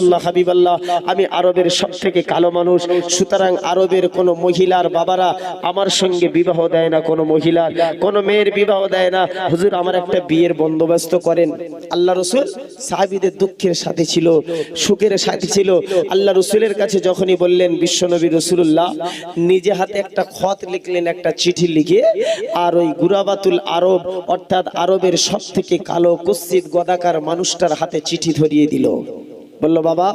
আল্লাহ আমি আরবের সব থেকে কালো মানুষ। সুতরাং আরবের কোনো মহিলার বাবারা আমার সঙ্গে বিবাহ দেয় না, কোনো মহিলার কোনো মেয়ের বিবাহ দেয় না। হুজুর, আমার একটা বিয়ের বন্দোবস্ত করেন। আল্লাহ রসুল সাহাবিদের দুঃখের সাথে ছিল, সুখের সাথে ছিল। আল্লাহ রসুলের কাছে যখনই বললেন, বিশ্বনবী রসুল্লাহ নিজে হাতে একটা খত লিখলেন, একটা চিঠি লিখে, আর ওই গুরাবাতুল আরব, অর্থাৎ আরবের সব থেকে কালো কুৎসিত গদাকার মানুষটার হাতে চিঠি ধরিয়ে দিল। বলল, বাবা,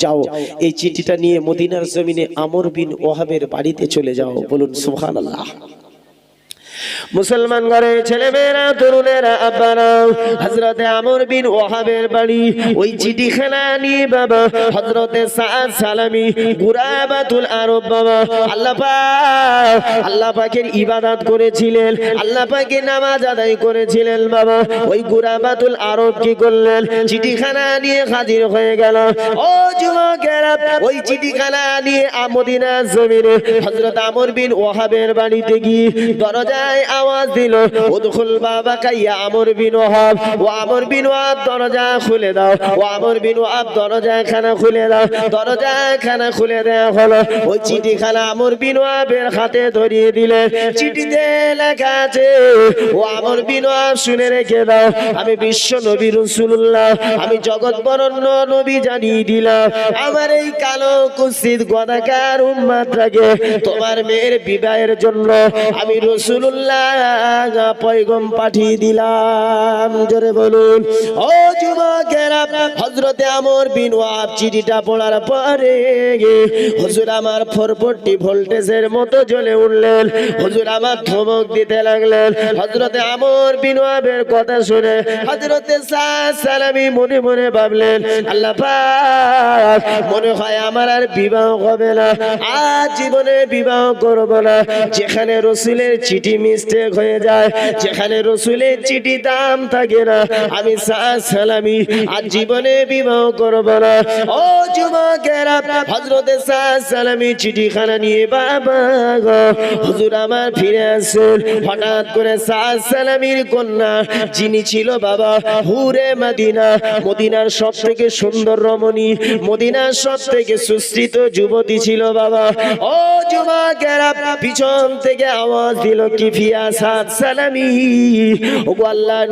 যাও। এই চিঠিটা নিয়ে মদিনার জমিনে আমর বিন ওহাবের বাড়িতে চলে যাও। বলুন সুহান আল্লাহ মুসলমান ঘরে ছেলে মেয়েরা তরুণেরা আব্বারা হজরতে আমর বিন ওহাবের বাড়ি, ওই চিঠিখানা নিয়ে বাবা হজরতে সাদ সালামি, গুরাবাতুল আরব বাবা, আল্লাহ আল্লাহ পাকের ইবাদত করেছিলেন, আল্লাহ পাকের নামাজ আদায় করেছিলেন বাবা, ওই গুরাবাতুল আরব কি করলেন? চিঠিখানা নিয়ে হাজির হয়ে গেল। ও যুবকেরা, ওই চিঠিখানা নিয়ে আমদিনা জমিনে হজরত আমর বিন ওহাবের বাড়িতে গিয়ে দরজায় আওয়াজ দিল, উদখুল বাবা কাইয়া আমর বিন ওহাব, ও আমর বিন ওহাব দরজা খুলে দাও, ও আমর বিন ওহাব দরজা খানা খুলে দাও, দরজা খানা খুলে দেওয়া হলো। ওই চিঠি খানা আমর বিন ওহাবের হাতে ধরিয়ে দিলে, চিঠিতে লেখা আছে, ও আমর বিন ওহাব শুনে রেখে দাও, আমি বিশ্ব নবী রসুল্লাহ আমি জগৎ বরণ্য নবী জানিয়ে দিলাম, আমার এই কালো কুৎসিত গদাকার উম্মাত্রাকে তোমার মেয়ের বিবাহের জন্য আমি রসুল্লাহ পয়গম পাঠিয়ে দিলাম। জোরে বলুন, ও যুবকেরা হজরতে আমর বিন ওয়াব চিঠিটা পড়ার পরে হুজুর আমার ফোরফোরটি ভোল্টেজের মতো জ্বলে উঠলেন। হুজুর আমার ধমক দিতে লাগলেন। হজরতে আমর বিন ওয়াবের কথা শুনে হজরতে সালামি মনে মনে ভাবলেন, আল্লাহ মনে হয় আমার আর বিবাহ হবে না, আর জীবনে বিবাহ করব না। যেখানে রসুলের চিঠি মিস্টেক হয়ে যায়। যেখানে রসুলের চিঠি দাম থাকে না। আমি সালামি আজ জীবনে বিবাহ করব না। ও যুবকেরা হজরতে সালামি চিঠিখানা নিয়ে বাবা গো। হুজুর আমার ফিরে হঠাৎ করে সালামির কন্যা, যিনি ছিল বাবা, হুরে মদিনা। মদিনার সব থেকে সুন্দর রমণী, মদিনার সব থেকে সুস্থিত যুবতী ছিল বাবা। ও যুবকেরা, পিছন থেকে আওয়াজ দিল, কি ফিয়া সাদ সালামি।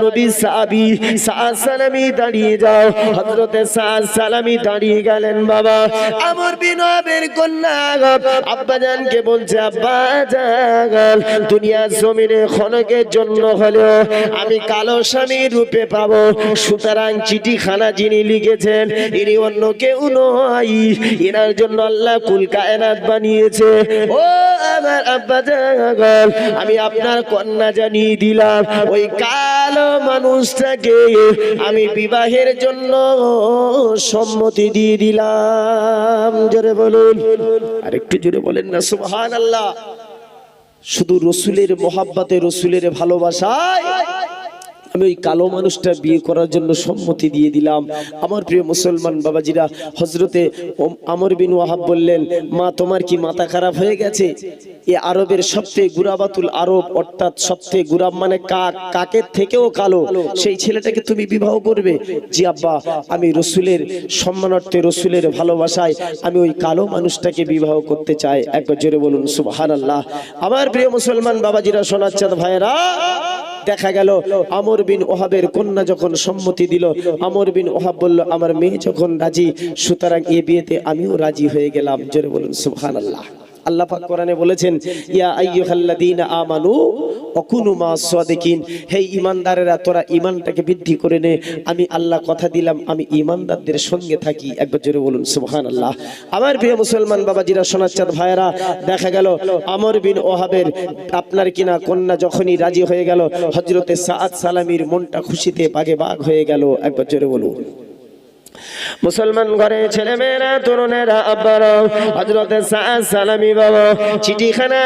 নবী সাহাবী, সাদ সালামি দাঁড়িয়ে যাও। সাদ সালামি দাঁড়িয়ে গেলেন বাবা। আমার কন্যা আব্বা জানকে বলছে, আব্বা দুনিয়া জমিনে খনকের জন্য হলেও আমি কালো স্বামী রূপে পাবো। সুতরাং চিঠিখানা যিনি লিখেছেন, ইনি অন্য কেউ নয়। এনার জন্য আল্লাহ কুল কায়নাত বানিয়েছে। ও আমার আব্বা জান আমি আপনার কন্যা জানিয়ে দিলাম, ওই কালো মানুষটাকে আমি বিবাহের জন্য সম্মতি দিয়ে দিলাম। জোরে বলুন। আর একটু জোরে বলেন না সুবহান আল্লাহ শুধু রসুলের মোহাব্বাতে রসুলের ভালোবাসায় আমি ওই কালো মানুষটা বিয়ে করার জন্য সম্মতি দিয়ে দিলাম। আমার প্রিয় মুসলমান বাবাজিরা হজরতে আমর বিন ওয়াহাব বললেন, মা, তোমার কি মাথা খারাপ হয়ে গেছে? এ আরবের সবচেয়ে গুরাবাতুল আরব, অর্থাৎ সবচেয়ে গুরাব মানে কাক কাকের থেকেও কালো। সেই ছেলেটাকে তুমি বিবাহ করবে? জি আব্বা, আমি রসুলের, সম্মানার্থে রসুলের ভালোবাসায় আমি ওই কালো মানুষটাকে বিবাহ করতে চাই। একবার জোরে বলুন সুবহান আল্লাহ আমার প্রিয় মুসলমান বাবাজিরা, শোনাচ্ছেন ভাইয়েরা দেখা গেল, আমর বিন ওহাবের কন্যা যখন সম্মতি দিল, আমর বিন ওহাব বলল, আমার মেয়ে যখন রাজি, সুতরাং এ বিয়েতে আমিও রাজি হয়ে গেলাম। জোরে বলুন, সুবহানাল্লাহ। আল্লাহ পাক কোরআনে বলেছেন, ইয়া আইয়ুহাল্লাযীনা আমানু অকুনু মা সাদিকিন হে ঈমানদারেরা, তোরা ঈমানটাকে বৃদ্ধি করে নে। আমি আল্লাহ কথা দিলাম, আমি ঈমানদারদের সঙ্গে থাকি। একবার জোরে বলুন, সুবহানাল্লাহ। আমার প্রিয় মুসলমান বাবাজিরা শোনাচ্ছেন ভাইয়েরা, দেখা গেল, আমর বিন ওহাবের আপনার কিনা কন্যা যখনই রাজি হয়ে গেল হজরতে সাদ সালামির মনটা খুশিতে বাগে বাগ হয়ে গেল। একবার জোরে বলুন। মুসলমান ঘরে ছেলে মেয়েরা তরুণেরা আব্বারা হজরতে সালামি বাবা, চিঠিখানা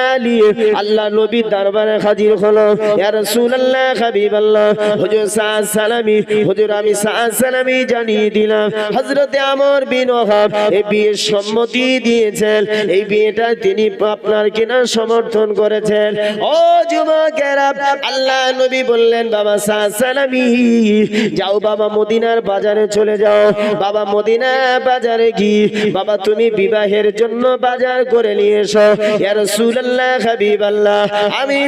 আল্লাহ নবীর দরবারে হাজির হলো। ইয়া রাসূলুল্লাহ, হাবিবাল্লাহ, হুজুর সালামি, হুজুর আমি সালামি জানিয়ে দিলাম আমর বিন ওহাব এই বিয়ের সম্মতি দিয়েছেন, এই বিয়েটা তিনি আপনার কিনা সমর্থন করেছেন। ও যুবকেরা আল্লাহ নবী বললেন, বাবা সালামি, যাও বাবা মদিনার বাজারে চলে যাও। বাবা মদিনা বাজারে কি বাবা তুমি বিবাহের জন্য বাজার করে নিয়ে এসো। ইয়া রাসূলুল্লাহ, হাবিবাল্লাহ, আমি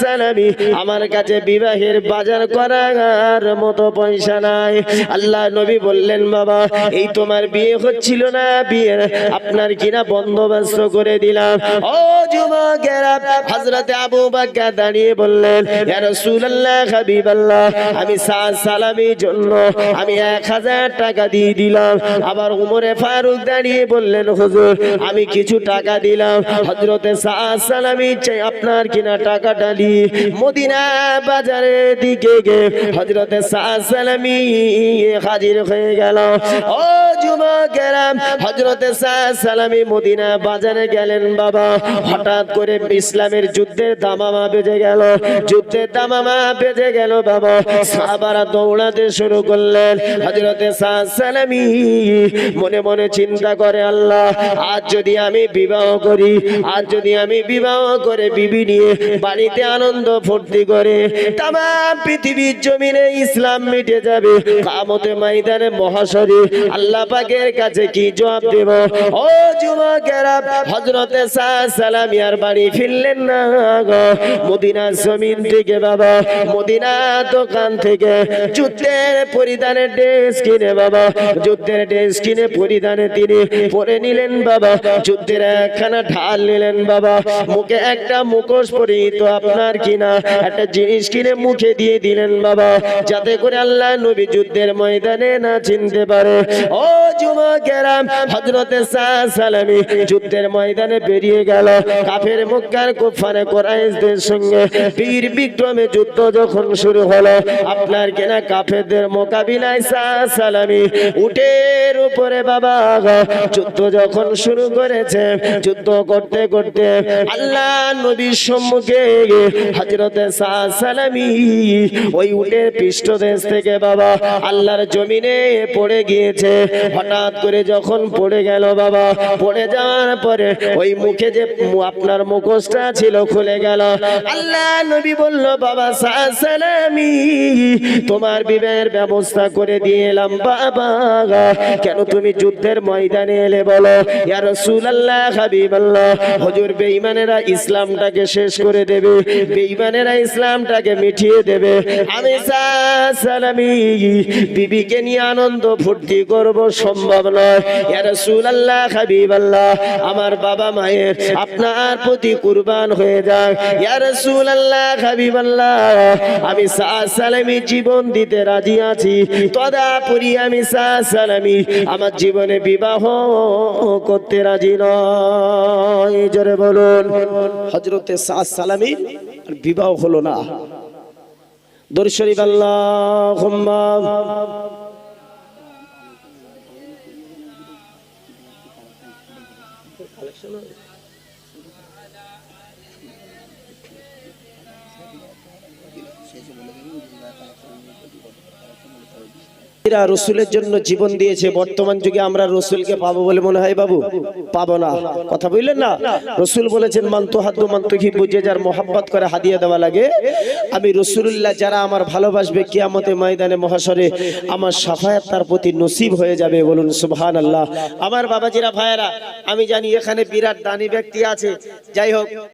সালামি আমার কাছে বিবাহের বাজার করার মতো পয়সা নাই। আল্লাহ নবী বললেন, বাবা, এই তোমার বিয়ে হচ্ছিল না, বিয়ে আপনার কিনা বন্দোবস্ত করে দিলাম। ও যুবকেরা, হযরতে আবু বকর দাঁড়িয়ে বললেন, ইয়া রাসূলুল্লাহ, হাবিবাল্লাহ, আমি সাত সালামির জন্য, আমি এক হাজার টাকা দিয়ে দিলাম। আবার উমরে ফারুক দাঁড়িয়ে বললেন, হুজুর, আমি কিছু টাকা দিলাম। হজরতে সালামি চাই আপনার কিনা টাকাটা দিয়ে মদিনা বাজারের দিকে গে হজরতে সালামি হাজির হয়ে গেল। ও যুবকেরা হজরতে সালামি মদিনা বাজারে গেলেন বাবা। হঠাৎ করে ইসলামের যুদ্ধের দামামা বেজে গেল। যুদ্ধের দামামা বেজে গেল বাবা। সাহাবারা দৌড়াতে শুরু করলেন। হজরতে সালামি। মনে মনে চিন্তা করে আল্লাহ, আজ যদি আমি বিবাহ করি, আজ যদি আমি বিবাহ করে বিবি নিয়ে বাড়িতে আনন্দ ফুর্তি করে তাম পৃথিবীর জমিনে ইসলাম মিটে যাবে। কামতে ময়দানে মহাশরী আল্লাহ পাকের কাছে কি জবাব দেব? ও যুবকেরা হজরতে সালামিয়ার বাড়ি ফিরলেন না গো। মদিনা জমিন থেকে বাবা, মদিনা দোকান থেকে, যুদ্ধের পরিধানের ড্রেস কিনে বাবা যুদ্ধের ড্রেস কিনে পরিধানে তিনি পরে নিলেন বাবা, যুদ্ধের একখানা ঢাল নিলেন বাবা, মুখে একটা মুখোশ পরিহিত আপনার কিনা, একটা জিনিস কিনে মুখে দিয়ে দিলেন বাবা, যাতে করে আল্লাহ নবী যুদ্ধের ময়দানে না চিনতে পারে। ও যুবকেরাম হজরতে সালামি যুদ্ধের ময়দানে বেরিয়ে গেল। কাফের মুক্কার কুফারে কোরাইশদের সঙ্গে বীর বিক্রমে যুদ্ধ যখন শুরু হলো, আপনার কেনা কাফেরদের মোকাবিলায় সালামি, উটের উপরে বাবা যুদ্ধ যখন শুরু করেছে, যুদ্ধ করতে করতে আল্লাহ নবীর সম্মুখে হজরতে সালামি, ওই উটের পৃষ্ঠদেশ থেকে বাবা আল্লাহর জমিনে পড়ে গিয়েছে। হঠাৎ করে যখন পড়ে গেল বাবা, পড়ে যাওয়ার পরে ওই মুখে যে আপনার মুখোশটা ছিল খুলে গেল। আল্লাহ নবী বলল, বাবা সালামি তোমার বিবাহের ব্যবস্থা করে দিয়ে এলাম। বাবা কেন তুমি যুদ্ধের ময়দানে এলে বলো? ইয়া রাসূলুল্লাহ, হাবিবাল্লাহ, হুজুর বেঈমানেরা ইসলামটাকে শেষ করে দেবে, বেঈমানেরা ইসলামটাকে মিটিয়ে দেবে। আমি সালামি বিবিকে নিয়ে আনন্দ ফুর্তি করব সম্ভব নয়। আমার বাবা মায়ের আপনার প্রতি কুরবান হয়ে যাক। আমি সালামি জীবন দিতে রাজি আছি। তদাপরি আমি সালামি আমার জীবনে বিবাহ করতে রাজি নয়। জোরে বলুন। হজরতে সালামি বিবাহ হলো না। দর্শরীফ আল্লাহ কালেকশন হবে রসুলের জন্য জীবন দিয়েছে। বর্তমান যুগে আমরা রসুলকে পাবো বলে মনে হয় বাবু? পাবো না। কথা না? রসুল বলেছেন বুঝে যার করে হাদিয়া দেওয়া লাগে। আমি রসুল্লাহ যারা আমার ভালোবাসবে কিয়ামতে ময়দানে মহাসরে আমার সাফায়াত তার প্রতি নসিব হয়ে যাবে। বলুন সুবহান আল্লাহ আমার বাবাজিরা, ভাইয়েরা, আমি জানি এখানে বিরাট দানি ব্যক্তি আছে। যাই হোক